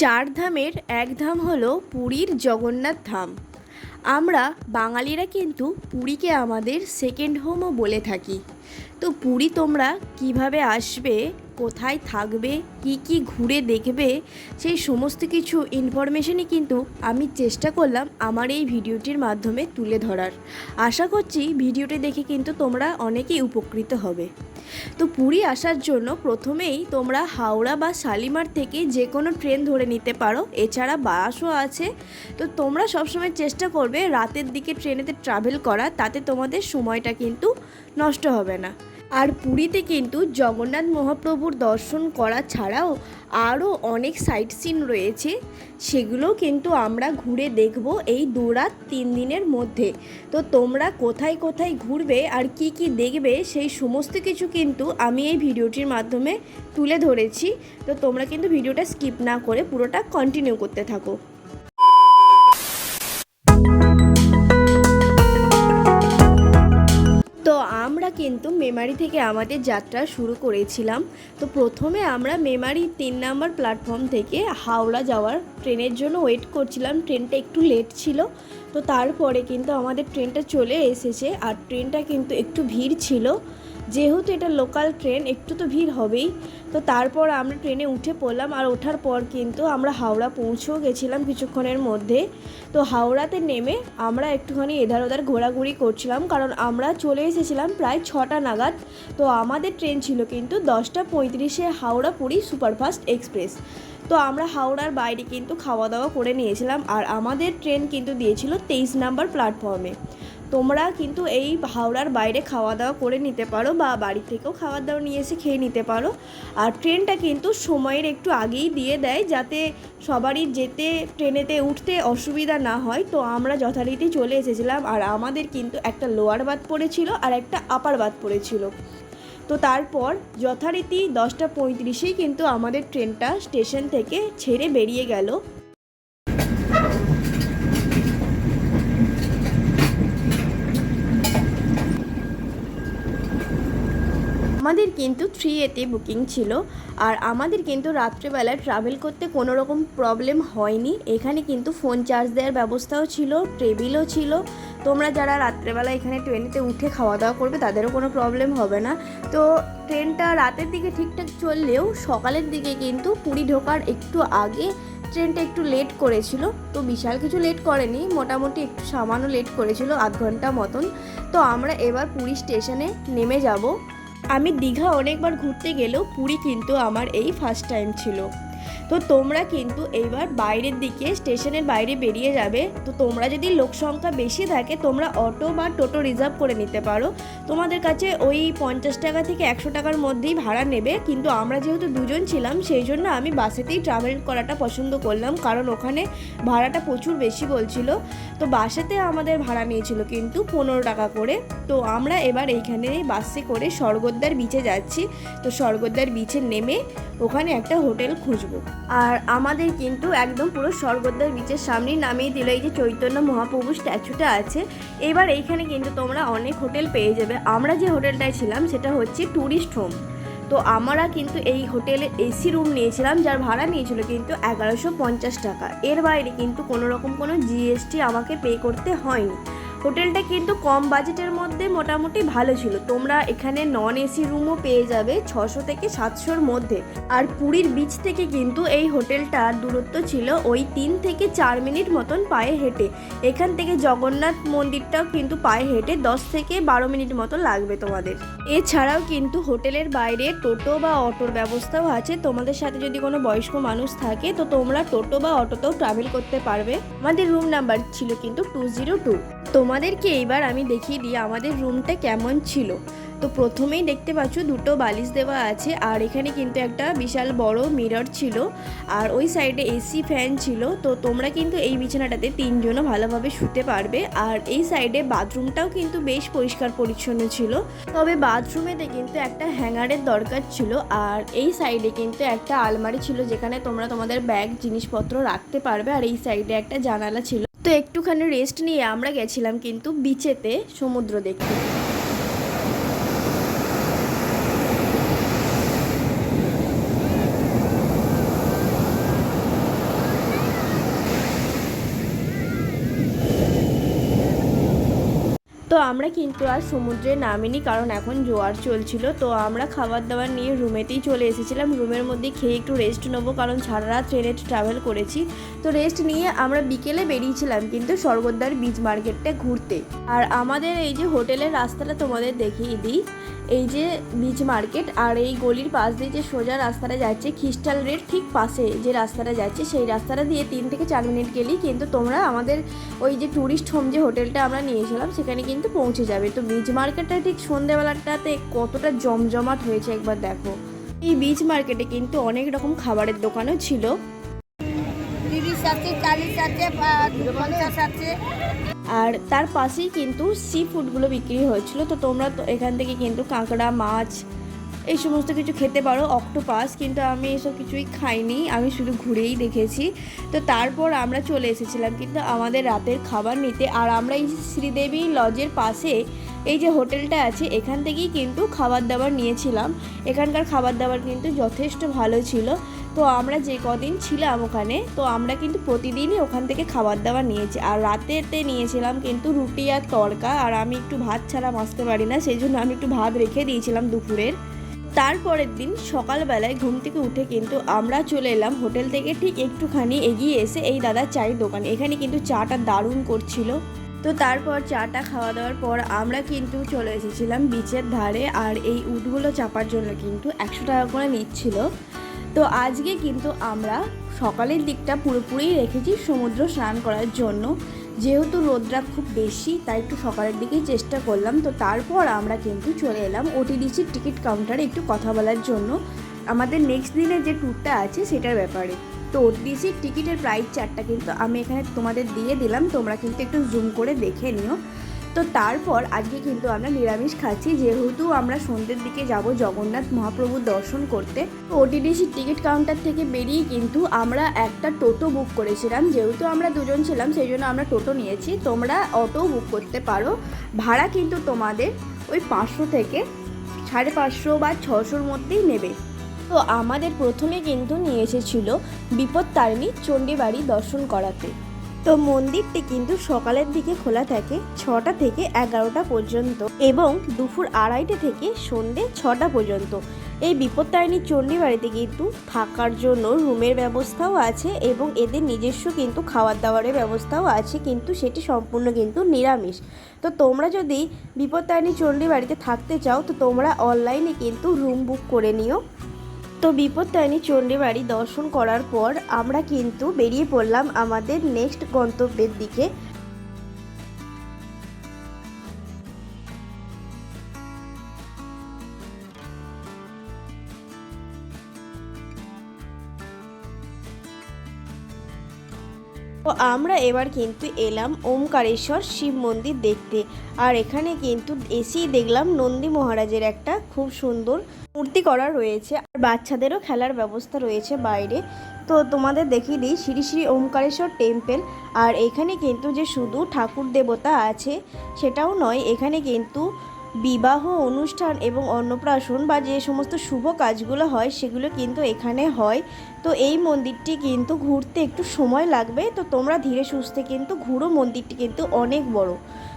চার ধামের এক ধাম হলো পুরীর জগন্নাথ ধাম। আমরা বাঙালিরা কিন্তু পুরীকে আমাদের সেকেন্ড হোমও বলে থাকি। তো পুরী তোমরা কীভাবে আসবে কোথায় থাকবে, কি কি ঘুরে দেখবে, সেই সমস্ত কিছু ইনফরমেশনই কিন্তু আমি চেষ্টা করলাম আমার এই ভিডিওটির মাধ্যমে তুলে ধরার। আশা করছি ভিডিওটি দেখে কিন্তু তোমরা অনেকেই উপকৃত হবে। তো পুরী আসার জন্য প্রথমেই তোমরা হাওড়া বা শালিমার থেকে যে কোনো ট্রেন ধরে নিতে পারো, এছাড়া বাসও আছে। তো তোমরা সবসময় চেষ্টা করবে রাতের দিকে ট্রেনেতে ট্রাভেল করা, তাতে তোমাদের সময়টা কিন্তু নষ্ট হবে না। আর পুরীতে কিন্তু জগন্নাথ মহাপ্রভুর দর্শন করা ছাড়াও আরও অনেক সাইট সিন রয়েছে। সেগুলোও কিন্তু আমরা ঘুরে দেখব এই দু রাত তিন দিনের মধ্যে। তো তোমরা কোথায় কোথায় ঘুরবে আর কি কি দেখবে সেই সমস্ত কিছু কিন্তু আমি এই ভিডিওটির মাধ্যমে তুলে ধরেছি। তো তোমরা কিন্তু ভিডিওটা স্কিপ না করে পুরোটা কন্টিনিউ করতে থাকো। কিন্তু মেমারি থেকে আমাদের যাত্রা শুরু করেছিলাম। তো প্রথমে আমরা মেমারি তিন নাম্বার প্ল্যাটফর্ম থেকে হাওড়া যাওয়ার ট্রেনের জন্য ওয়েট করছিলাম। ট্রেনটা একটু লেট ছিল। তো তারপরে কিন্তু আমাদের ট্রেনটা চলে এসেছে। আর ট্রেনটা কিন্তু একটু ভিড় ছিল। যেহেতু এটা লোকাল ট্রেন একটু তো ভিড় হবেই। তো তারপর আমরা ট্রেনে উঠে পড়লাম, আর ওঠার পর কিন্তু আমরা হাওড়া পৌঁছেও গেছিলাম কিছুক্ষণের মধ্যে। তো হাওড়াতে নেমে আমরা একটুখানি এধার ওধার ঘোরাঘুরি করছিলাম, কারণ আমরা চলে এসেছিলাম প্রায় ছটা নাগাদ। তো আমাদের ট্রেন ছিল কিন্তু দশটা পঁয়ত্রিশে হাওড়া পুরী সুপারফাস্ট এক্সপ্রেস। তো আমরা হাওড়ার বাইরে কিন্তু খাওয়া দাওয়া করে নিয়েছিলাম, আর আমাদের ট্রেন কিন্তু দিয়েছিল তেইশ নাম্বার প্ল্যাটফর্মে তোমরা কিন্তু এই হাওড়ার বাইরে খাওয়া দাওয়া করে নিতে পারো বা বাড়ি থেকেও খাওয়া দাওয়া নিয়ে এসে খেয়ে নিতে পারো। আর ট্রেনটা কিন্তু সময়ের একটু আগেই দিয়ে দেয় যাতে সবারই যেতে, ট্রেনেতে উঠতে অসুবিধা না হয়। তো আমরা যথারীতি চলে এসেছিলাম আর আমাদের কিন্তু একটা লোয়ার বাদ পড়েছিল আর একটা আপার বাদ পড়েছিল। তো তারপর যথারীতি দশটা পঁয়ত্রিশেই কিন্তু আমাদের ট্রেনটা স্টেশন থেকে ছেড়ে বেরিয়ে গেল। আমাদের কিন্তু থ্রি এতে বুকিং ছিল আর আমাদের কিন্তু রাত্রেবেলায় ট্রাভেল করতে কোনো রকম প্রবলেম হয়নি। এখানে কিন্তু ফোন চার্জ দেওয়ার ব্যবস্থাও ছিল টেবিলও ছিল। তোমরা যারা রাত্রেবেলা এখানে ট্রেনেতে উঠে খাওয়া দাওয়া করবে, তাদেরও কোনো প্রবলেম হবে না। তো ট্রেনটা রাতের দিকে ঠিকঠাক চললেও সকালের দিকে কিন্তু পুরী ঢোকার একটু আগে ট্রেনটা একটু লেট করেছিল। তো বিশাল কিছু লেট করেনি, মোটামুটি একটু সামান্য লেট করেছিল, আধ ঘণ্টা মতন। তো আমরা এবার পুরী স্টেশনে নেমে যাব। আমি দীঘা অনেকবার ঘুরতে গেলেও পুরী কিন্তু আমার এই ফার্স্ট টাইম ছিল। তো তোমরা কিন্তু এইবার বাইরের দিকে, স্টেশনের বাইরে বেরিয়ে যাবে। তো তোমরা যদি লোক সংখ্যা বেশি থাকে, তোমরা অটো বা টোটো রিজার্ভ করে নিতে পারো। তোমাদের কাছে ওই পঞ্চাশ টাকা থেকে একশো টাকার মধ্যেই ভাড়া নেবে। কিন্তু আমরা যেহেতু দুজন ছিলাম, সেই জন্য আমি বাসেতেই ট্রাভেল করাটা পছন্দ করলাম। কারণ ওখানে ভাড়াটা প্রচুর বেশি বলছিল। তো বাসেতে আমাদের ভাড়া নিয়েছিল কিন্তু পনেরো টাকা করে। তো আমরা এবার এইখানে বাসে করে স্বর্গদ্বার বিচে যাচ্ছি। তো স্বর্গদ্বার বিচে নেমে ওখানে একটা হোটেল খুঁজবো। আর আমাদের কিন্তু একদম পুরো স্বর্গদ্বার বিচের সামনেই নামিয়ে দিল এই যে চৈতন্য মহাপ্রভু স্ট্যাচুটা আছে। এবার এইখানে কিন্তু তোমরা অনেক হোটেল পেয়ে যাবে। আমরা যে হোটেলটায় ছিলাম সেটা হচ্ছে ট্যুরিস্ট হোম তো আমরা কিন্তু এই হোটেলে এসি রুম নিয়েছিলাম, যার ভাড়া নিয়েছিল কিন্তু এগারোশো পঞ্চাশ টাকা। এর বাইরে কিন্তু কোনো রকম কোনো জিএসটি আমাকে পে করতে হয়নি। হোটেলটা কিন্তু কম বাজেটের মধ্যে মোটামুটি ভালো ছিল। তোমরা এখানে নন এসি রুমও পেয়ে যাবে ছশো থেকে সাতশোর মধ্যে। আর পুরীর বিচ থেকে কিন্তু এই হোটেলটার দূরত্ব ছিল ওই তিন থেকে চার মিনিট মতন পায়ে হেঁটে। এখান থেকে জগন্নাথ মন্দিরটাও কিন্তু পায়ে হেঁটে দশ থেকে বারো মিনিট মতো লাগবে তোমাদের। এছাড়াও কিন্তু হোটেলের বাইরে টোটো বা অটোর ব্যবস্থাও আছে। তোমাদের সাথে যদি কোনো বয়স্ক মানুষ থাকে, তো তোমরা টোটো বা অটোতেও ট্রাভেল করতে পারবে। আমাদের রুম নাম্বার ছিল কিন্তু টু জিরো টু তোমাদেরকে এইবার আমি দেখিয়ে দিই আমাদের রুমটা কেমন ছিল। তো প্রথমেই দেখতে পাচ্ছ দুটো বালিশ দেওয়া আছে আর এখানে কিন্তু একটা বিশাল বড় মিরর ছিল আর ওই সাইডে এসি ফ্যান ছিল। তো তোমরা কিন্তু এই বিছানাটাতে তিনজনও ভালোভাবে শুতে পারবে আর এই সাইডে বাথরুমটাও কিন্তু বেশ পরিষ্কার পরিচ্ছন্ন ছিল। তবে বাথরুমেতে কিন্তু একটা হ্যাঙ্গারের দরকার ছিল আর এই সাইডে কিন্তু একটা আলমারি ছিল যেখানে তোমরা তোমাদের ব্যাগ জিনিসপত্র রাখতে পারবে আর এই সাইডে একটা জানালা ছিল। তো একটুখানি রেস্ট নিয়ে আমরা গেছিলাম কিন্তু বিচেতে সমুদ্র দেখতে। তো আমরা কিন্তু আর সমুদ্রে নামিনি, কারণ এখন জোয়ার চলছিল। তো আমরা খাবার দাবার নিয়ে রুমেতেই চলে এসেছিলাম। রুমের মধ্যে খেয়ে একটু রেস্ট নেব, কারণ সারা রাত ট্রেনে ট্রাভেল করেছি। তো রেস্ট নিয়ে আমরা বিকেলে বেরিয়েছিলাম কিন্তু স্বর্গদ্বার বিচ মার্কেটটা ঘুরতে। আর আমাদের এই যে হোটেলের রাস্তাটা তোমাদের দেখিয়ে দিই। এই যে বিচ মার্কেট আর এই গলির পাশ দিয়ে যে সোজা রাস্তাটা যাচ্ছে, খ্রিস্টাল রেড ঠিক পাশে যে রাস্তাটা যাচ্ছে, সেই রাস্তাটা দিয়ে তিন থেকে চার মিনিট গেলেই কিন্তু তোমরা আমাদের ওই যে ট্যুরিস্ট হোম যে হোটেলটা আমরা নিয়েছিলাম, সেখানে কিন্তু পৌঁছে যাবে। তো বিচ মার্কেটটা ঠিক সন্ধেবেলাটাতে কতটা জমজমাট হয়েছে একবার দেখো। এই বিচ মার্কেটে কিন্তু অনেক রকম খাবারের দোকানও ছিল। তিরিশ আছে আছে পঞ্চাশ আছে। আর তার পাশেই কিন্তু সি ফুডগুলো বিক্রি হয়েছিল। তো তোমরা তো এখান থেকে কিন্তু কাঁকড়া, মাছ, এই সমস্ত কিছু খেতে পারো অক্টোপাস কিন্তু আমি এসব কিছুই খাইনি। আমি শুধু ঘুরেই দেখেছি। তো তারপর আমরা চলে এসেছিলাম কিন্তু আমাদের রাতের খাবার নিতে। আর আমরা এই শ্রীদেবী লজের পাশে এই যে হোটেলটা আছে, এখান থেকেই কিন্তু খাবার দাবার নিয়েছিলাম। এখানকার খাবার দাবার কিন্তু যথেষ্ট ভালো ছিল। তো আমরা যে কদিন ছিলাম ওখানে, তো আমরা কিন্তু প্রতিদিনই ওখান থেকে খাবার দাবার নিয়েছি। আর রাতেতে নিয়েছিলাম কিন্তু রুটি আর তড়কা, আর আমি একটু ভাত ছাড়া বাঁচতে পারি না সেই জন্য আমি একটু ভাত রেখে দিয়েছিলাম দুপুরের। তারপরের দিন সকালবেলায় ঘুম থেকে উঠে কিন্তু আমরা চলে এলাম হোটেল থেকে ঠিক একটুখানি এগিয়ে এসে এই দাদার চায়ের দোকান। এখানে কিন্তু চাটা দারুণ করছিল। তো তারপর চাটা খাওয়া দাওয়ার পর আমরা কিন্তু চলে এসেছিলাম বিচের ধারে, আর এই উটগুলো চাপার জন্য কিন্তু একশো টাকা করে নিচ্ছিল। তো আজকে কিন্তু আমরা সকালের দিকটা পুরোপুরি রেখেছি সমুদ্র স্নান করার জন্য। যেহেতু রোদটা খুব বেশি, তাই একটু সকালের দিকেই চেষ্টা করলাম। তো তারপর আমরা কিন্তু চলে এলাম ওটিডিসির টিকিট কাউন্টারে একটু কথা বলার জন্য। আমাদের নেক্সট দিনের যে ট্যুরটা আছে সেটার ব্যাপারে। তো ওটিডিসির টিকিটের প্রাইস চারটা কিন্তু আমি এখানে তোমাদের দিয়ে দিলাম। তোমরা কিন্তু একটু জুম করে দেখে নিও। তো তারপর আজকে কিন্তু আমরা নিরামিষ খাচ্ছি, যেহেতু আমরা সন্ধ্যের দিকে যাব জগন্নাথ মহাপ্রভুর দর্শন করতে। ওটিডিসির টিকিট কাউন্টার থেকে বেরিয়ে কিন্তু আমরা একটা টোটো বুক করেছিলাম। যেহেতু আমরা দুজন ছিলাম, সেই জন্য আমরা টোটো নিয়েছি। তোমরা অটো বুক করতে পারো। ভাড়া কিন্তু তোমাদের ওই পাঁচশো থেকে সাড়ে পাঁচশো বা ছশোর মধ্যেই নেবে। তো আমাদের প্রথমে কিন্তু নিয়ে এসেছিল বিপত্তারিণী চণ্ডীবাড়ি দর্শন করাতে। তো মন্দিরটি কিন্তু সকালের দিকে খোলা থাকে ছটা থেকে এগারোটা পর্যন্ত এবং দুপুর আড়াইটে থেকে সন্ধে ছটা পর্যন্ত। এই বিপত্তারিণী চণ্ডীবাড়িতে কিন্তু থাকার জন্য রুমের ব্যবস্থাও আছে এবং এদের নিজস্ব কিন্তু খাবার দাবারের ব্যবস্থাও আছে, কিন্তু সেটি সম্পূর্ণ কিন্তু নিরামিষ। তো তোমরা যদি বিপত্তারিণী চণ্ডীবাড়িতে থাকতে চাও, তো তোমরা অনলাইনে কিন্তু রুম বুক করে নিও। তো বিপত্তারিণী চণ্ডীবাড়ি দর্শন করার পর আমরা কিন্তু বেরিয়ে পড়লাম আমাদের নেক্সট গন্তব্যের দিকে। আমরা এবার কিন্তু এলাম ওমকারেশ্বর শিব মন্দির দেখতে। আর এখানে কিন্তু এসেই দেখলাম নন্দী মহারাজের একটা খুব সুন্দর মূর্তি করা রয়েছে। আর বাচ্চাদেরও খেলার ব্যবস্থা রয়েছে বাইরে। তো তোমাদের দেখিয়ে দিই শ্রী শ্রী ওমকারেশ্বর টেম্পেল। আর এখানে কিন্তু যে শুধু ঠাকুর দেবতা আছে, সেটাও নয়, এখানে কিন্তু বিবাহ অনুষ্ঠান এবং অন্নপ্রাশন বা যে সমস্ত শুভ কাজগুলো হয়, সেগুলো কিন্তু এখানে হয়। তো এই মন্দিরটি কিন্তু ঘুরতে একটু সময় লাগবে, তো তোমরা ধীরে সুস্থে কিন্তু ঘুরো। মন্দিরটি কিন্তু অনেক বড়।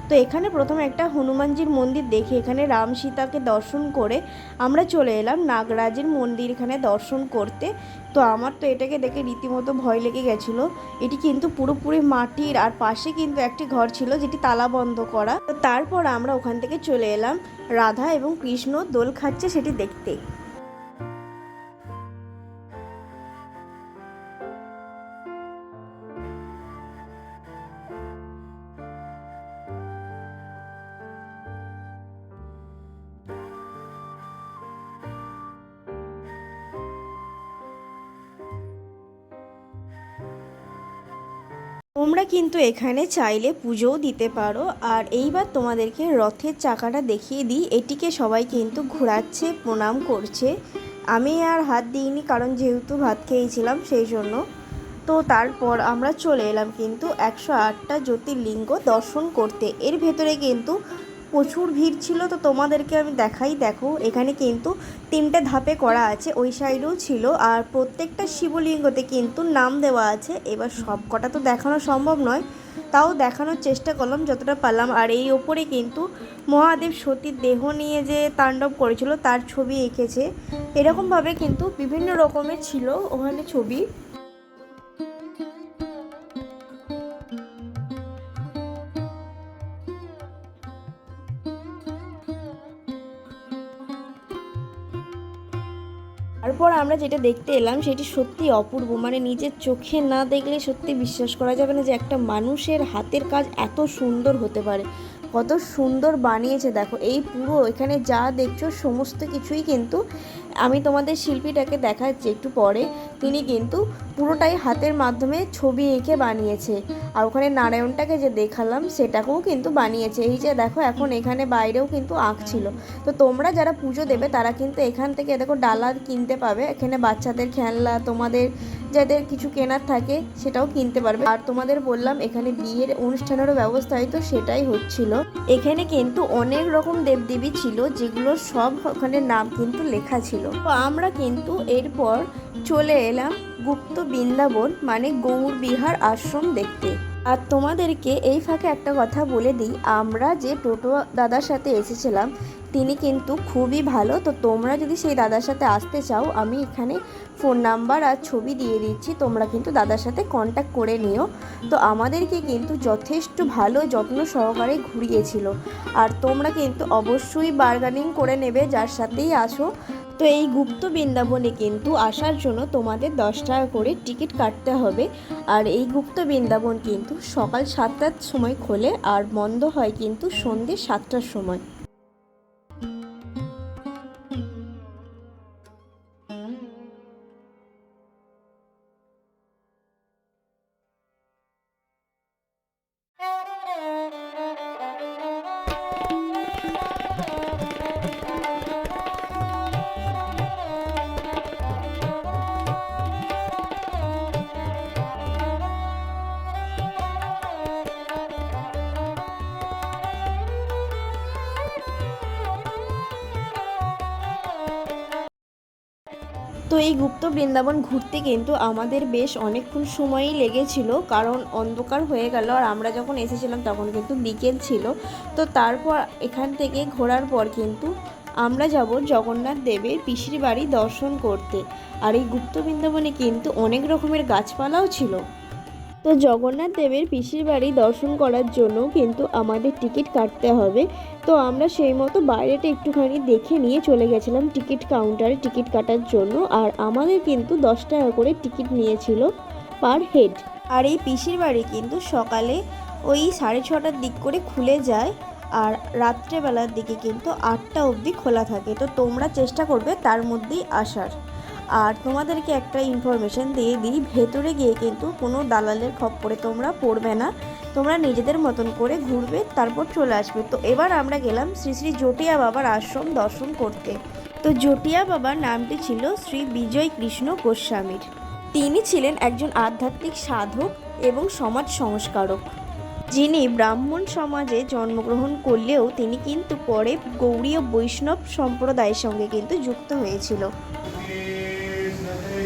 তো এখানে প্রথমে একটা হনুমানজির মন্দির দেখে, এখানে রাম সীতাকে দর্শন করে আমরা চলে এলাম নাগরাজের মন্দির এখানে দর্শন করতে। তো আমার তো এটাকে দেখে রীতিমতো ভয় লেগে গেছিল। এটি কিন্তু পুরোপুরি মাটির আর পাশে কিন্তু একটি ঘর ছিল যেটি তালা বন্ধ করা। তো তারপর আমরা ওখান থেকে চলে এলাম, রাধা এবং কৃষ্ণ দোল খাচ্ছে সেটি দেখতে। তোমরা কিন্তু এখানে চাইলে পুজোও দিতে পারো। আর এইবার তোমাদেরকে রথের চাকাটা দেখিয়ে দিই। এটিকে সবাই কিন্তু ঘোরাচ্ছে, প্রণাম করছে। আমি আর হাত দিইনি কারণ যেহেতু ভাত খেয়েছিলাম সেই জন্য। তো তারপর আমরা চলে এলাম কিন্তু একশো আটটা জ্যোতির্লিঙ্গ দর্শন করতে। এর ভেতরে কিন্তু প্রচুর ভিড় ছিল, তো তোমাদেরকে আমি দেখাই। দেখো, এখানে কিন্তু তিনটে ধাপে করা আছে, ওই সাইডেও ছিল। আর প্রত্যেকটা শিবলিঙ্গতে কিন্তু নাম দেওয়া আছে। এবার সব কটা তো দেখানো সম্ভব নয়, তাও দেখানোর চেষ্টা করলাম, যতটা পারলাম। আর এই ওপরে কিন্তু মহাদেব সতীর দেহ নিয়ে যে তাণ্ডব করেছিল, তার ছবি এঁকেছে। এরকমভাবে কিন্তু বিভিন্ন রকমের ছিল ওখানে ছবি। তারপর আমরা যেটা দেখতে এলাম সেটি সত্যি অপূর্ব। মানে নিজের চোখে না দেখলে সত্যি বিশ্বাস করা যাবে না যে একটা মানুষের হাতের কাজ এত সুন্দর হতে পারে। কত সুন্দর বানিয়েছে। দেখো, এই পুরো এখানে যা দেখছ সমস্ত কিছুই কিন্তু আমি তোমাদের শিল্পীটাকে দেখাচ্ছি একটু পরে। তিনি কিন্তু পুরোটাই হাতের মাধ্যমে ছবি এঁকে বানিয়েছে। আর ওখানে নারায়ণটাকে যে দেখালাম, সেটাকেও কিন্তু বানিয়েছে। এই যে দেখো, এখন এখানে বাইরেও কিন্তু আঁকছিল তো তোমরা যারা পুজো দেবে, তারা কিন্তু এখান থেকে, দেখো ডালা কিনতে পাবে। এখানে বাচ্চাদের খেলনা, তোমাদের যাদের কিছু কেনার থাকে সেটাও কিনতে পারবে। আর তোমাদের বললাম, এখানে বিয়ের অনুষ্ঠানেরও ব্যবস্থা হয়তো সেটাই হচ্ছিল। এখানে কিন্তু অনেক রকম দেবদেবী ছিল, যেগুলো সব ওখানে নাম কিন্তু লেখা ছিল। তো আমরা কিন্তু এরপর চলে এলাম গুপ্ত বৃন্দাবন মানে গৌর বিহার আশ্রম দেখতে। আর তোমাদেরকে এই ফাঁকে একটা কথা বলে দিই, আমরা যে টোটো দাদার সাথে এসেছিলাম তিনি কিন্তু খুবই ভালো। তো তোমরা যদি সেই দাদার সাথে আসতে চাও, আমি এখানে ফোন নাম্বার আর ছবি দিয়ে দিচ্ছি। তোমরা কিন্তু দাদার সাথে কন্ট্যাক্ট করে নিও। তো আমাদেরকে কিন্তু যথেষ্ট ভালো যত্ন সহকারে ঘুরিয়েছিল। আর তোমরা কিন্তু অবশ্যই বার্গানিং করে নেবে যার সাথেই আসো। তো এই গুপ্ত বৃন্দাবনে কিন্তু আসার জন্য তোমাদের দশ টাকা করে টিকিট কাটতে হবে। আর এই গুপ্ত বৃন্দাবন কিন্তু সকাল সাতটার সময় খোলে আর বন্ধ হয় কিন্তু সন্ধ্যে সাতটার সময়। তো এই গুপ্ত বৃন্দাবন ঘুরতে কিন্তু আমাদের বেশ অনেকক্ষণ সময়ই লেগেছিল, কারণ অন্ধকার হয়ে গেল আর আমরা যখন এসেছিলাম তখন কিন্তু বিকেল ছিল। তো তারপর এখান থেকে ঘোরার পর কিন্তু আমরা যাব জগন্নাথ দেবের পিসির বাড়ি দর্শন করতে। আর এই গুপ্ত বৃন্দাবনে কিন্তু অনেক রকমের গাছপালাও ছিল। তো জগন্নাথ দেবের পিসির বাড়ি দর্শন করার জন্য কিন্তু আমাদের টিকিট কাটতে হবে। তো আমরা সেই মতো বাইরেটা একটুখানি দেখে নিয়ে চলে গেছিলাম টিকিট কাউন্টারে টিকিট কাটার জন্য। আর আমাদের কিন্তু দশ টাকা করে টিকিট নিয়েছিল পার হেড। আর এই পিসির বাড়ি কিন্তু সকালে ওই সাড়ে ছটার দিক করে খুলে যায় আর রাত্রেবেলার দিকে কিন্তু আটটা অবধি খোলা থাকে। তো তোমরা চেষ্টা করবে তার মধ্যেই আসার। আর তোমাদেরকে একটা ইনফরমেশন দিয়ে দিই, ভেতরে গিয়ে কিন্তু কোনো দালালের খপ্পরে তোমরা পড়বে না। তোমরা নিজেদের মতন করে ঘুরবে, তারপর চলে আসবে। তো এবার আমরা গেলাম শ্রী শ্রী জটিয়া বাবার আশ্রম দর্শন করতে। তো জটিয়া বাবার নামটি ছিল শ্রী বিজয় কৃষ্ণ গোস্বামীর। তিনি ছিলেন একজন আধ্যাত্মিক সাধক এবং সমাজ সংস্কারক। যিনি ব্রাহ্মণ সমাজে জন্মগ্রহণ করলেও তিনি কিন্তু পরে গৌড়ীয় বৈষ্ণব সম্প্রদায়ের সঙ্গে কিন্তু যুক্ত হয়েছিল।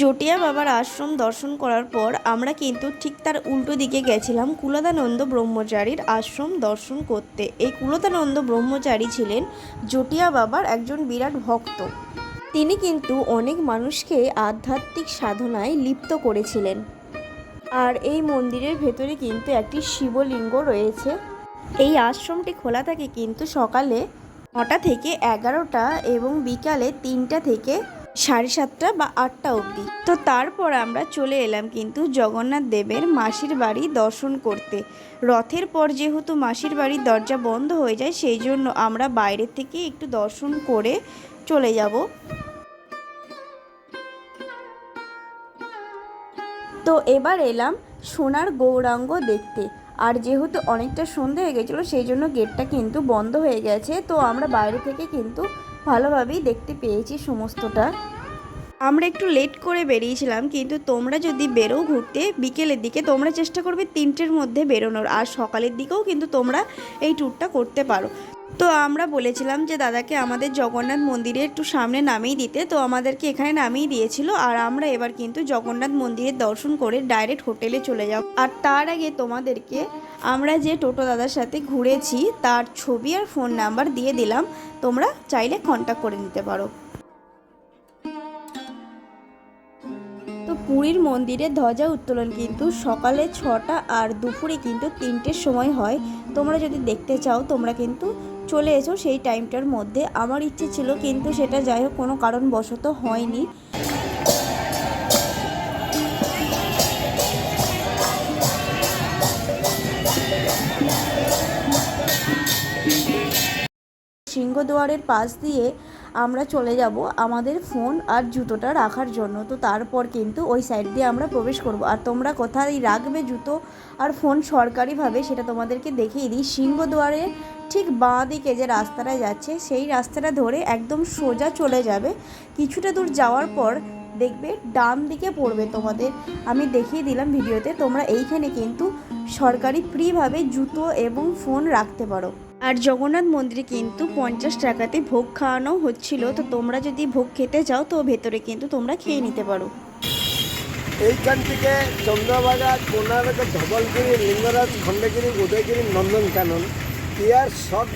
জটিয়া বাবার আশ্রম দর্শন করার পর আমরা কিন্তু ঠিক তার উল্টো দিকে গেছিলাম কুলদানন্দ ব্রহ্মচারীর আশ্রম দর্শন করতে। এই কুলদানন্দ ব্রহ্মচারী ছিলেন জটিয়া বাবার একজন বিরাট ভক্ত। তিনি কিন্তু অনেক মানুষকে আধ্যাত্মিক সাধনায় লিপ্ত করেছিলেন। আর এই মন্দিরের ভেতরে কিন্তু একটি শিবলিঙ্গ রয়েছে। এই আশ্রমটি খোলা থাকে কিন্তু সকালে নটা থেকে এগারোটা এবং বিকালে তিনটা থেকে সাড়ে সাতটা বা আটটা অবধি। তো তারপর আমরা চলে এলাম কিন্তু জগন্নাথ দেবের মাসির বাড়ি দর্শন করতে। রথের পর যেহেতু মাসির বাড়ির দরজা বন্ধ হয়ে যায়, সেই জন্য আমরা বাইরে থেকে একটু দর্শন করে চলে যাব। তো এবার এলাম সোনার গৌরাঙ্গ দেখতে। আর যেহেতু অনেকটা সন্ধে হয়ে গেছিল, সেই জন্য গেটটা কিন্তু বন্ধ হয়ে গেছে। তো আমরা বাইরে থেকে কিন্তু ভালোভাবেই দেখতে পেয়েছি সমস্তটা। আমরা একটু লেট করে বেরিয়েছিলাম, কিন্তু তোমরা যদি বেরো ঘুরতে, বিকেলের দিকে তোমরা চেষ্টা করবে তিনটের মধ্যে বেরোনোর, আর সকালের দিকেও কিন্তু তোমরা এই ট্যুরটা করতে পারো। তো আমরা বলেছিলাম যে দাদাকে আমাদের জগন্নাথ মন্দিরে একটু সামনে নামিয়ে দিতে, তো আমাদেরকে এখানে নামিয়ে দিয়েছিল, আর আমরা এবার কিন্তু জগন্নাথ মন্দিরের দর্শন করে ডাইরেক্ট হোটেলে চলে যাব। আর তার আগে তোমাদেরকে আমরা যে টোটো দাদার সাথে ঘুরেছি, তার ছবি আর ফোন নাম্বার দিয়ে দিলাম। তোমরা চাইলে কন্ট্যাক্ট করে নিতে পারো। তো পুরীর মন্দিরে ধ্বজা উত্তোলন কিন্তু সকালে ছটা আর দুপুরে কিন্তু তিনটের সময় হয়। তোমরা যদি দেখতে চাও, তোমরা কিন্তু চলে এসো সেই টাইমটার মধ্যে। আমার ইচ্ছে ছিল কিন্তু সেটা যাই হোক কোনো কারণবশত হয়নি। সিংহদুয়ারের পাশ দিয়ে আমরা চলে যাব আমাদের ফোন আর জুতোটা রাখার জন্য। তো তারপর কিন্তু ওই সাইড দিয়ে আমরা প্রবেশ করব। আর তোমরা কোথায় রাখবে জুতো আর ফোন সরকারিভাবে সেটা তোমাদেরকে দেখিয়ে দিই। সিংহদুয়ারের ঠিক বাঁ দিকে যে রাস্তাটা যাচ্ছে, সেই রাস্তাটা ধরে একদম সোজা চলে যাবে। কিছুটা দূর যাওয়ার পর দেখবে ডান দিকে পড়বে তোমাদের। আমি দেখিয়ে দিলাম ভিডিওতে, তোমরা এইখানে কিন্তু সরকারি ফ্রিভাবে জুতো এবং ফোন রাখতে পারো। আর জগন্নাথ মন্দিরে কিন্তু পঞ্চাশ টাকাতে ভোগ খাওয়ানো হচ্ছিল। তো তোমরা যদি ভোগ খেতে চাও তো ভেতরে কিন্তু তোমরা খেয়ে নিতে পারো। এইখান থেকে চন্দ্রভাগা কোনারক ধবলগিরি লিঙ্গরাজ খণ্ডগিরি উদয়গিরি নন্দনকানন ইয়ার সব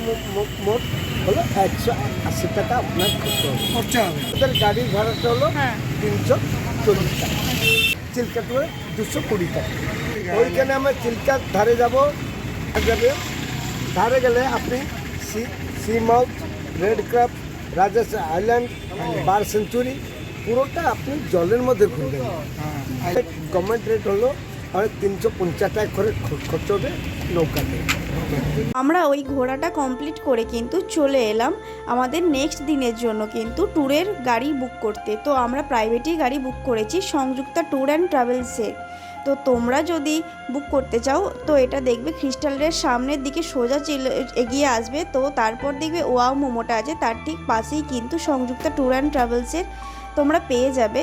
মোট হলো একশো আশি টাকা আপনার খরচা হবে। ওদের গাড়ির ভাড়াটা হলো তিনশো চল্লিশ টাকা। চিল্কাটুয়ে দুশো কুড়ি টাকা। ওইখানে আমরা চিল্কার ধারে যাব। যাবে ধারে গেলে আপনি sea sea mouth red crab Rajas island, bar century, পুরোটা আপনি জলের মধ্যে ঘুরবেন। গভর্নমেন্ট রেট হলো তিনশো পঞ্চাশ টাকা করে খরচ হবে নৌকাতে। আমরা ওই ঘোড়াটা কমপ্লিট করে কিন্তু চলে এলাম আমাদের নেক্সট দিনের জন্য কিন্তু ট্যুরের গাড়ি বুক করতে। তো আমরা প্রাইভেটই গাড়ি বুক করেছি সংযুক্তা ট্যুর অ্যান্ড ট্রাভেলসে তো তোমরা যদি বুক করতে চাও, তো এটা দেখবে ক্রিস্টালের সামনের দিকে সোজা এগিয়ে আসবে। তো তারপর দেখবে ওয়াও মোমোটা আছে, তার ঠিক পাশেই কিন্তু সংযুক্তা ট্যুর অ্যান্ড ট্রাভেলসের তোমরা পেয়ে যাবে।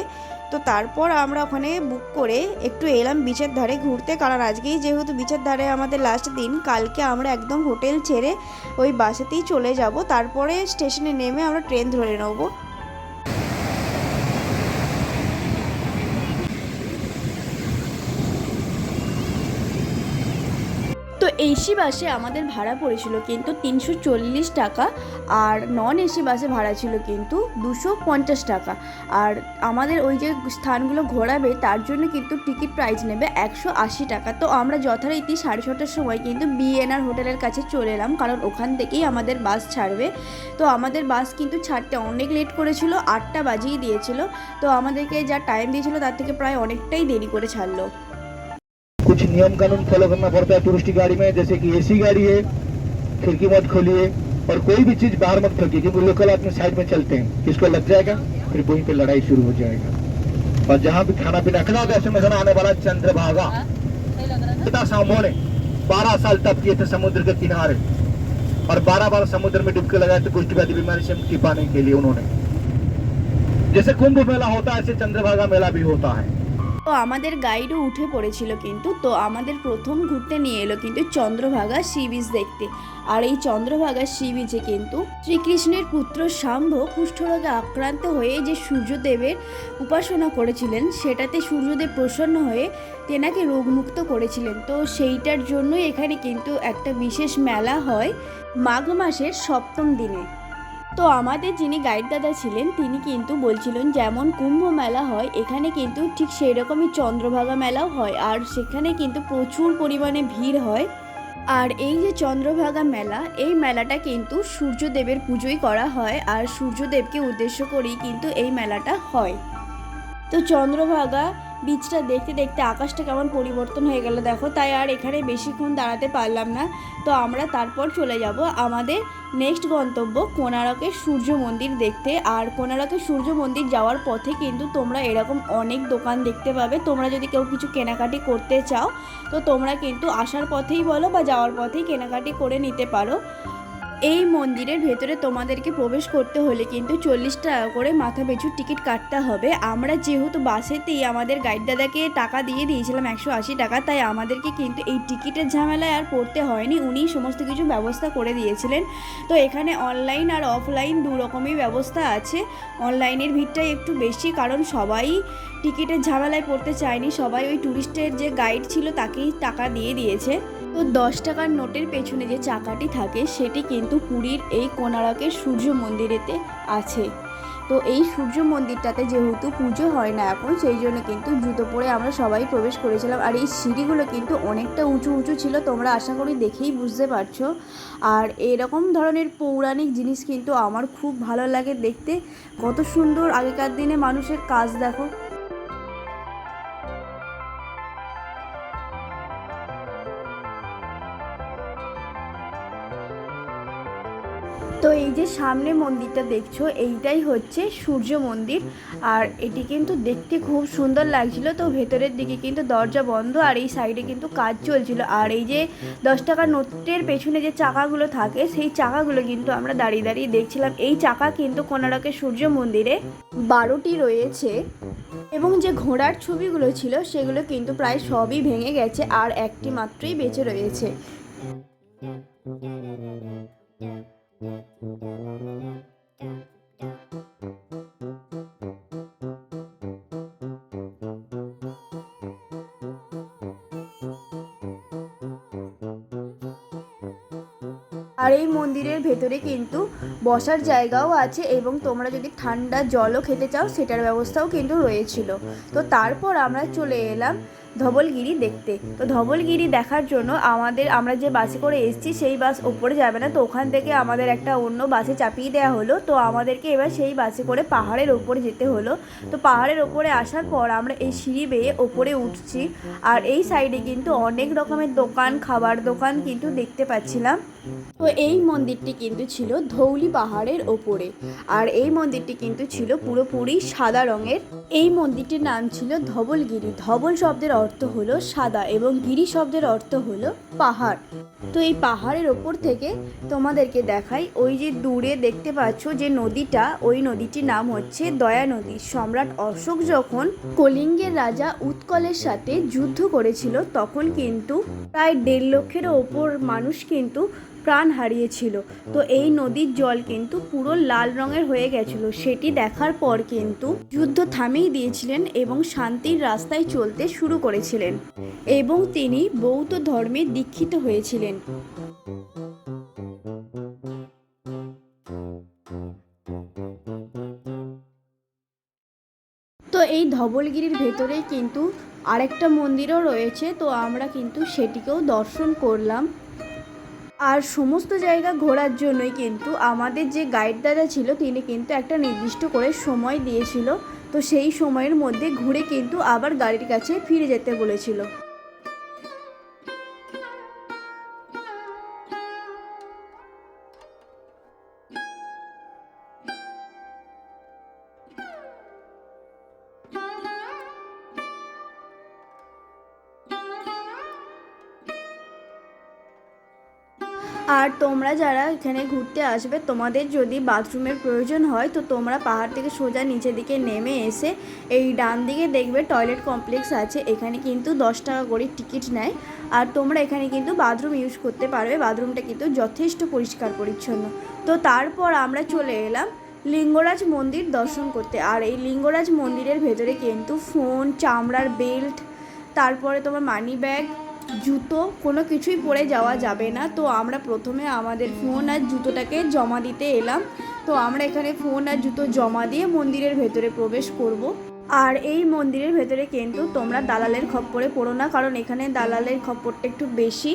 তো তারপর আমরা ওখানে বুক করে একটু এলাম বিচের ধারে ঘুরতে, কারণ আজকেই যেহেতু বিচের ধারে আমাদের লাস্ট দিন, কালকে আমরা একদম হোটেল ছেড়ে ওই বাসেতেই চলে যাব। তারপরে স্টেশনে নেমে আমরা ট্রেন ধরে নেব তো এসি বাসে আমাদের ভাড়া পড়েছিল কিন্তু তিনশো চল্লিশ টাকা আর নন এসি বাসে ভাড়া ছিল কিন্তু দুশো পঞ্চাশ টাকা। আর আমাদের ওই যে স্থানগুলো ঘোরাবে, তার জন্য কিন্তু টিকিট প্রাইস নেবে একশো আশি টাকা। তো আমরা যথারীতি সাড়ে ছটার সময় কিন্তু বিএনআর হোটেলের কাছে চলে এলাম, কারণ ওখান থেকেই আমাদের বাস ছাড়বে। তো আমাদের বাস কিন্তু ছাড়তে অনেক লেট করেছিল, আটটা বাজিয়ে দিয়েছিল। তো আমাদেরকে যা টাইম দিয়েছিল তার থেকে প্রায় অনেকটাই দেরি করে ছাড়লো। कुछ नियम कानून फॉलो करना पड़ता है टूरिस्ट गाड़ी में जैसे कि एसी गाड़ी है खिड़की मत खोलिए और कोई भी चीज़ बाहर मत फेंकिए क्योंकि लोकल आदमी साइड में चलते हैं। किसको लग जाएगा फिर वहीं पे लड़ाई शुरू हो जाएगा। और जहाँ भी खाना पीना खिला डेस्टिनेशन आने वाला चंद्रभागा। पिता सामो ने? बारह साल तप किए थे समुद्र के किनारे। और बारह बार समुद्र में डुबके लगाए थे कुष्ठ व्याधि बीमारी से मुक्ति पाने के लिए उन्होंने। जैसे कुंभ मेला होता है ऐसे चंद्रभागा मेला भी होता है। তো আমাদের গাইডও উঠে পড়েছিল কিন্তু, তো আমাদের প্রথম ঘুরতে নিয়ে এলো কিন্তু চন্দ্রভাগা সি বিচ দেখতে। আর এই চন্দ্রভাগা সি বিচে কিন্তু শ্রীকৃষ্ণের পুত্র শাম্ভ কুষ্ঠরোগে আক্রান্ত হয়ে যে সূর্যদেবের উপাসনা করেছিলেন, সেটাতে সূর্যদেব প্রসন্ন হয়ে তেনাকে রোগমুক্ত করেছিলেন। তো সেইটার জন্যই এখানে কিন্তু একটা বিশেষ মেলা হয় মাঘ মাসের সপ্তম দিনে। তো আমাদের যিনি গাইড দাদা ছিলেন, তিনি কিন্তু বলছিলেন, যেমন কুম্ভ মেলা হয়, এখানে কিন্তু ঠিক সেই রকমই চন্দ্রভাগা মেলাও হয়, আর সেখানে কিন্তু প্রচুর পরিমাণে ভিড় হয়। আর এই যে চন্দ্রভাগা মেলা, এই মেলাটা কিন্তু সূর্যদেবের পুজোই করা হয়, আর সূর্যদেবকে উদ্দেশ্য করেই কিন্তু এই মেলাটা হয়। তো চন্দ্রভাগা বীজটা দেখতে দেখতে আকাশটা কেমন পরিবর্তন হয়ে গেল দেখো, তাই আর এখানে বেশিক্ষণ দাঁড়াতে পারলাম না। তো আমরা তারপর চলে যাব আমাদের নেক্সট গন্তব্য কোনারকের সূর্য মন্দির দেখতে। আর কোনারকের সূর্য মন্দির যাওয়ার পথে কিন্তু তোমরা এরকম অনেক দোকান দেখতে পাবে। তোমরা যদি কেউ কিছু কেনাকাটি করতে চাও, তো তোমরা কিন্তু আসার পথেই বলো বা যাওয়ার পথেই কেনাকাটি করে নিতে পারো। এই মন্দিরের ভেতরে তোমাদেরকে প্রবেশ করতে হলে কিন্তু চল্লিশ টাকা করে মাথা পিছু টিকিট কাটতে হবে। আমরা যেহেতু বাসেতেই আমাদের গাইড দাদাকে টাকা দিয়ে দিয়েছিলাম একশো আশি টাকা, তাই আমাদেরকে কিন্তু এই টিকিটের ঝামেলায় আর পড়তে হয়নি। উনি সমস্ত কিছু ব্যবস্থা করে দিয়েছিলেন। তো এখানে অনলাইন আর অফলাইন দু রকমই ব্যবস্থা আছে। অনলাইনের ভিড়টাই একটু বেশি, কারণ সবাই টিকিটের ঝামেলায় পড়তে চায়নি। সবাই ওই ট্যুরিস্টের যে গাইড ছিল, তাকেই টাকা দিয়ে দিয়েছে। তো দশ টাকার নোটের পেছনে যে চাকাটি থাকে, সেটি কিন্তু পুরীর এই কোনারকের সূর্য মন্দিরেতে আছে। তো এই সূর্য মন্দিরটাতে যেহেতু পুজো হয় না এখন, সেই জন্য কিন্তু জুতো পরে আমরা সবাই প্রবেশ করেছিলাম। আর এই সিঁড়িগুলো কিন্তু অনেকটা উঁচু উঁচু ছিল, তোমরা আশা করি দেখেই বুঝতে পারছ। আর এরকম ধরনের পৌরাণিক জিনিস কিন্তু আমার খুব ভালো লাগে দেখতে। কত সুন্দর আগেকার দিনে মানুষের কাজ দেখো এই যে সামনে মন্দিরটা দেখছ, এইটাই হচ্ছে সূর্য মন্দির। আর এটি কিন্তু দেখতে খুব সুন্দর লাগছিল। তো ভেতরের দিকে কিন্তু দরজা বন্ধ, আর এই সাইডে কিন্তু কাজ চলছিল। আর এই যে দশ টাকার নোটের পেছনে যে চাকাগুলো থাকে, সেই চাকাগুলো কিন্তু আমরা দাঁড়িয়ে দাঁড়িয়ে দেখছিলাম। এই চাকা কিন্তু কোনারকের সূর্য মন্দিরে বারোটি রয়েছে। এবং যে ঘোড়ার ছবিগুলো ছিল, সেগুলো কিন্তু প্রায় সবই ভেঙে গেছে, আর একটি মাত্রই বেঁচে রয়েছে। আর এই মন্দিরের ভেতরে কিন্তু বসার জায়গাও আছে এবং তোমরা যদি ঠান্ডা জলও খেতে চাও, সেটার ব্যবস্থাও কিন্তু রয়েছিল। তো তারপর আমরা চলে এলাম ধবলগিরি দেখতে। তো ধবলগিরি দেখার জন্য আমাদের, আমরা যে বাসে করে এসেছি, সেই বাস ওপরে যাবে না। তো ওখান থেকে আমাদের একটা অন্য বাসে চাপিয়ে দেওয়া হলো। তো আমাদেরকে এবার সেই বাসে করে পাহাড়ের ওপরে যেতে হলো। তো পাহাড়ের ওপরে আসার পর আমরা এই সিঁড়ি বেয়ে ওপরে উঠছি। আর এই সাইডে কিন্তু অনেক রকমের দোকান, খাবার দোকান কিন্তু দেখতে পাচ্ছিলাম। তো এই মন্দিরটি কিন্তু ছিল ধৌলি পাহাড়ের ওপরে। আর এই মন্দিরটি কিন্তু ছিল পুরোপুরি সাদা রঙের। এই মন্দিরটির নাম ছিল ধবলগিরি। ধবল শব্দের অর্থ হলো সাদা এবং গিরি শব্দের অর্থ হলো পাহাড়। তো এই পাহাড়ের ওপর থেকে তোমাদেরকে দেখাই, ওই যে দূরে দেখতে পাচ্ছ যে নদীটা, ওই নদীটির নাম হচ্ছে দয়া নদী। সম্রাট অশোক যখন কলিঙ্গের রাজা উৎকলের সাথে যুদ্ধ করেছিল, তখন কিন্তু প্রায় দেড় লক্ষেরও ওপর মানুষ কিন্তু প্রাণ হারিয়েছিল। তো এই নদীর জল কিন্তু পুরো লাল রঙের হয়ে গেছিল। সেটি দেখার পর কিন্তু যুদ্ধ থামিয়ে দিয়েছিলেন এবং শান্তির রাস্তায় চলতে শুরু করেছিলেন এবং তিনি বৌদ্ধ ধর্মে দীক্ষিত হয়েছিলেন। তো এই ধবলগিরির ভেতরেই কিন্তু আরেকটা মন্দিরও রয়েছে। তো আমরা কিন্তু সেটিকেও দর্শন করলাম। আর সমস্ত জায়গা ঘোরার জন্যই কিন্তু আমাদের যে গাইড দাদা ছিল, তিনি কিন্তু একটা নির্দিষ্ট করে সময় দিয়েছিল। তো সেই সময়ের মধ্যে ঘুরে কিন্তু আবার গাড়ির কাছে ফিরে যেতে বলেছিল। তোমরা যারা এখানে ঘুরতে আসবে, তোমাদের যদি বাথরুমের প্রয়োজন হয়, তো তোমরা পাহাড় থেকে সোজা নিচের দিকে নেমে এসে এই ডান দিকে দেখবে টয়লেট কমপ্লেক্স আছে। এখানে কিন্তু দশ টাকা করে টিকিট নেয়। আর তোমরা এখানে কিন্তু বাথরুম ইউজ করতে পারবে। বাথরুমটা কিন্তু যথেষ্ট পরিষ্কার পরিচ্ছন্ন। তো তারপর আমরা চলে এলাম লিঙ্গরাজ মন্দির দর্শন করতে। আর এই লিঙ্গরাজ মন্দিরের ভেতরে কিন্তু ফোন, চামড়ার বেল্ট, তারপরে তোমার মানি ব্যাগ জুতো, কোনো কিছুই পরে যাওয়া যাবে না। তো আমরা প্রথমে আমাদের ফোন আর জুতোটাকে জমা দিতে এলাম। তো আমরা এখানে ফোন আর জুতো জমা দিয়ে মন্দিরের ভেতরে প্রবেশ করব। আর এই মন্দিরের ভেতরে কিন্তু তোমরা দালালের খপ্পরে পড়ো না, কারণ এখানে দালালের খপ্পরটা একটু বেশি।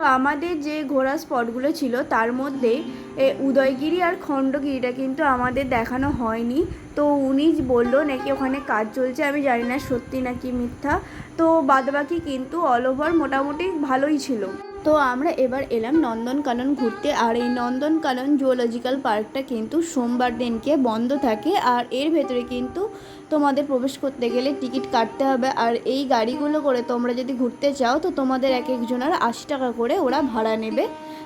তো আমাদের যে ঘোরা স্পটগুলো ছিল, তার মধ্যে উদয়গিরি আর খণ্ডগিরিটা কিন্তু আমাদের দেখানো হয়নি। তো উনি বলল নাকি ওখানে কাজ চলছে, আমি জানি না সত্যি নাকি মিথ্যা। তো বাদবাকি কিন্তু অল ওভার মোটামুটি ভালোই ছিল। তো আমরা এবার এলাম নন্দনকানন ঘুরতে। আর এই নন্দনকানন জুওলজিক্যাল পার্কটা কিন্তু সোমবার দিনকে বন্ধ থাকে। আর এর ভেতরে কিন্তু তোমাদের প্রবেশ করতে গেলে টিকিট কাটতে হবে। আর এই গাড়িগুলো করে তোমরা যদি ঘুরতে চাও, তো তোমাদের এক একজনের আশি টাকা করে ওরা ভাড়া নেবে।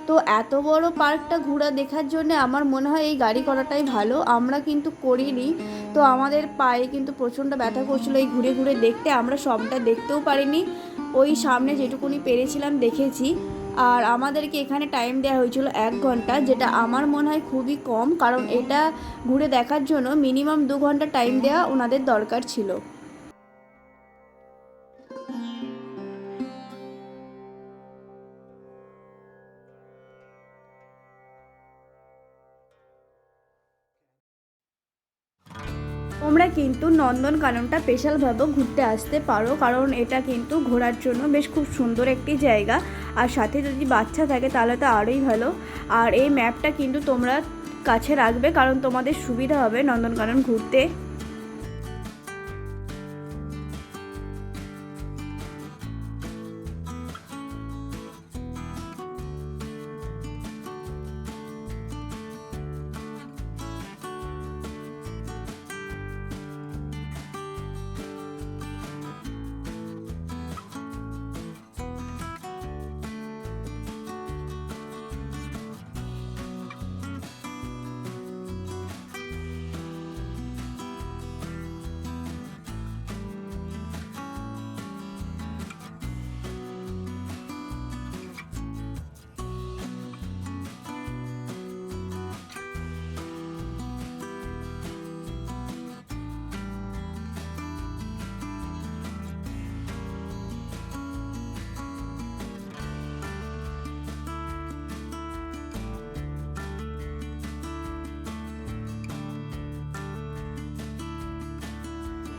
তো এত বড় পার্কটা ঘোরা দেখার জন্য আমার মনে হয় এই গাড়ি করাটাই ভালো। আমরা কিন্তু করিনি। তো আমাদের পায়ে কিন্তু প্রচণ্ড ব্যথা করছিল এই ঘুরে ঘুরে দেখতে। আমরা সবটা দেখতেও পারিনি। ওই সামনে যেটুকুনি পেরেছিলাম দেখেছি। আর আমাদেরকে এখানে টাইম দেওয়া হয়েছিল এক ঘণ্টা, যেটা আমার মনে হয় খুবই কম, কারণ এটা ঘুরে দেখার জন্য মিনিমাম দু ঘণ্টা টাইম দেওয়া ওনাদের দরকার ছিল। কিন্তু নন্দনকাননটা স্পেশালভাবে ঘুরতে আসতে পারো, কারণ এটা কিন্তু ঘোরার জন্য বেশ খুব সুন্দর একটি জায়গা। আর সাথে যদি বাচ্চা থাকে তাহলে তো আরোই ভালো। আর এই ম্যাপটা কিন্তু তোমরা কাছে রাখবে, কারণ তোমাদের সুবিধা হবে নন্দনকানন ঘুরতে।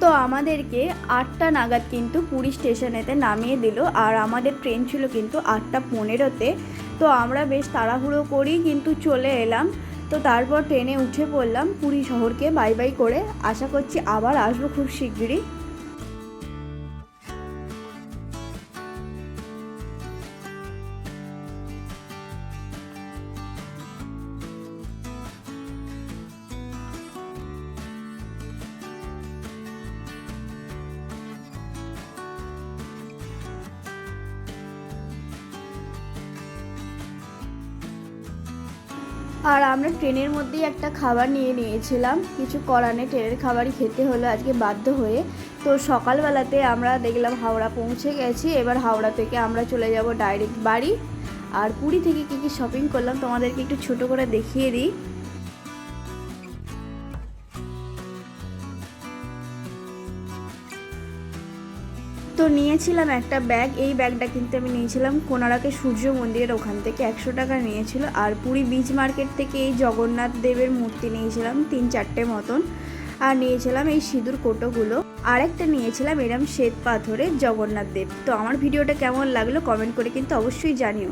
তো আমাদেরকে আটটা নাগাদ কিন্তু পুরী স্টেশনেতে নামিয়ে দিল, আর আমাদের ট্রেন ছিল কিন্তু আটটা পনেরোতে। তো আমরা বেশ তাড়াহুড়ো করি কিন্তু চলে এলাম। তো তারপর ট্রেনে উঠে পড়লাম পুরী শহরকে বাই বাই করে। আশা করছি আবার আসব খুব শিগগিরই। আর আমরা ট্রেনের মধ্যেই একটা খাবার নিয়ে নিয়েছিলাম। কিছু করানে নেই, ট্রেনের খাবারই খেতে হলো আজকে বাধ্য হয়ে। তো সকালবেলাতে আমরা দেখলাম হাওড়া পৌঁছে গেছি, এবার হাওড়া থেকে আমরা চলে যাব ডাইরেক্ট বাড়ি। আর পুরী থেকে কী কী শপিং করলাম তোমাদেরকে একটু ছোট করে দেখিয়ে দিই। তো নিয়েছিলাম একটা ব্যাগ, এই ব্যাগটা কিন্তু আমি নিয়েছিলাম কোনারাকে সূর্য মন্দিরের ওখান থেকে একশো টাকা নিয়েছিল। আর পুরী বীচ মার্কেট থেকে এই জগন্নাথ দেবের মূর্তি নিয়েছিলাম তিন চারটে মতন। আর নিয়েছিলাম এই সিঁদুর কোটোগুলো। আরেকটা নিয়েছিলাম এরম শ্বেত পাথরের জগন্নাথ দেব। তো আমার ভিডিওটা কেমন লাগল কমেন্ট করে কিন্তু অবশ্যই জানিও।